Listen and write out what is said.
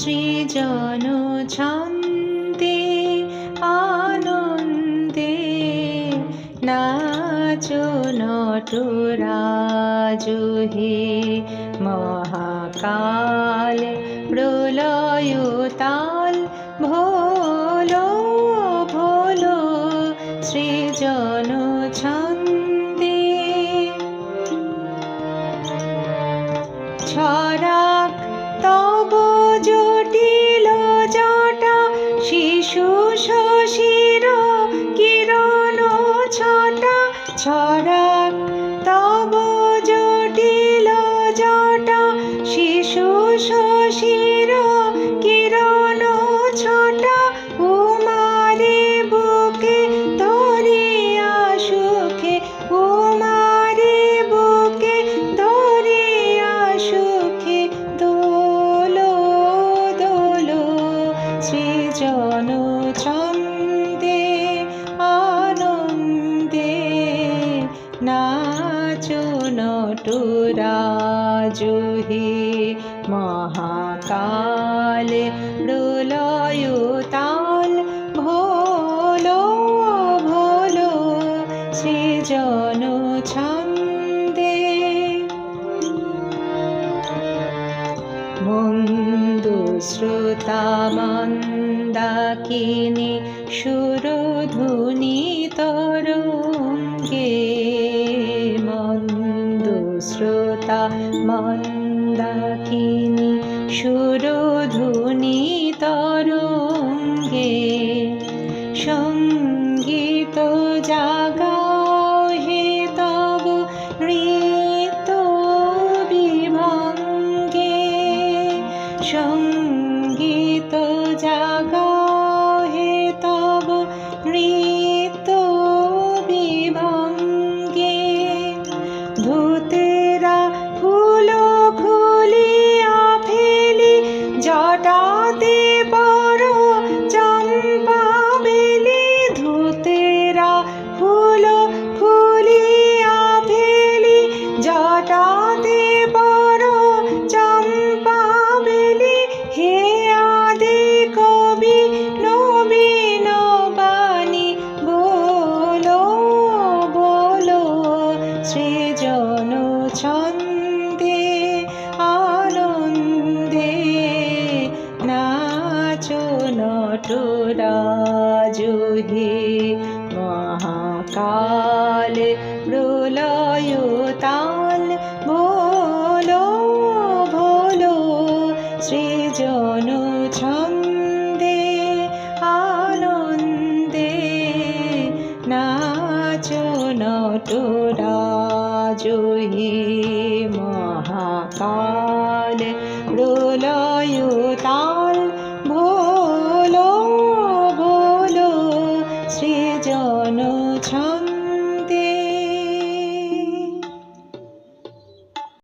সৃজন ছন্দে আনন্দে নাচো নটরাজু হে মহাকাল প্রলয় ছড়াক তব জটিল জটা শিশু শশীর কিরণ ছটা উমারে বুকে ধরিয়া সুখে, উমারে বুকে ধরিয়া সুখে, দোলো দোলো সৃজন ছন্দে নাচো নটরাজু হে মহাকাল প্রলয় তাল ভোলো ভোলো সৃজন ছন্দে। মন্দু শ্রোতা মন্দাকিনী সুরধুনি মন্দাকিনী সুরধুনি তরঙ্গে সংগীত জাগাও হে তব ঋত বিভঙ্গে সংগীত জাগাও ছন্দে আনন্দে নাচো নটরাজু হে মহাকাল। প্রলয় তাল ভোলো ভোলো সৃজন ছন্দে নটরাজয়ী মহাকাল প্রলয় তাল ভোল ভোল সৃজন ছন্দ